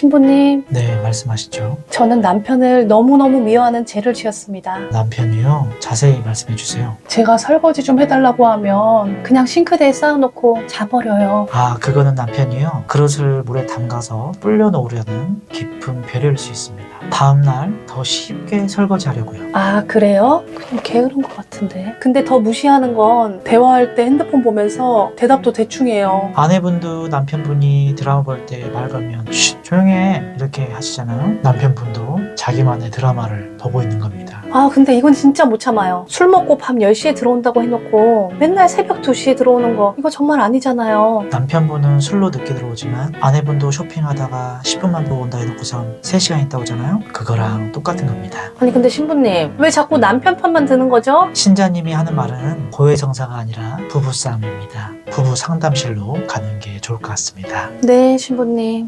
신부님, 네, 말씀하시죠. 저는 남편을 너무너무 미워하는 죄를 지었습니다. 남편이요. 자세히 말씀해 주세요. 제가 설거지 좀 해달라고 하면 그냥 싱크대에 쌓아놓고 자버려요. 아, 그거는 남편이요. 그릇을 물에 담가서 불려놓으려는 깊은 배려일 수 있습니다. 다음날 더 쉽게 설거지 하려고요. 아, 그래요? 그럼 게으른 것 같은데. 근데 더 무시하는 건 대화할 때 핸드폰 보면서 대답도 대충 해요. 아내분도 남편분이 드라마 볼 때 말 걸면 쉿, 조용해 이렇게 하시잖아요. 남편분도 자기만의 드라마를 보고 있는 겁니다. 아, 근데 이건 진짜 못 참아요. 술 먹고 밤 10시에 들어온다고 해놓고 맨날 새벽 2시에 들어오는 거 이거 정말 아니잖아요. 남편분은 술로 늦게 들어오지만 아내분도 쇼핑하다가 10분만 보고 온다 해놓고선 3시간 있다 오잖아요. 그거랑 똑같은 겁니다. 아니 근데 신부님 왜 자꾸 남편 편만 드는 거죠? 신자님이 하는 말은 고해성사가 아니라 부부싸움입니다. 부부 상담실로 가는 게 좋을 것 같습니다. 네 신부님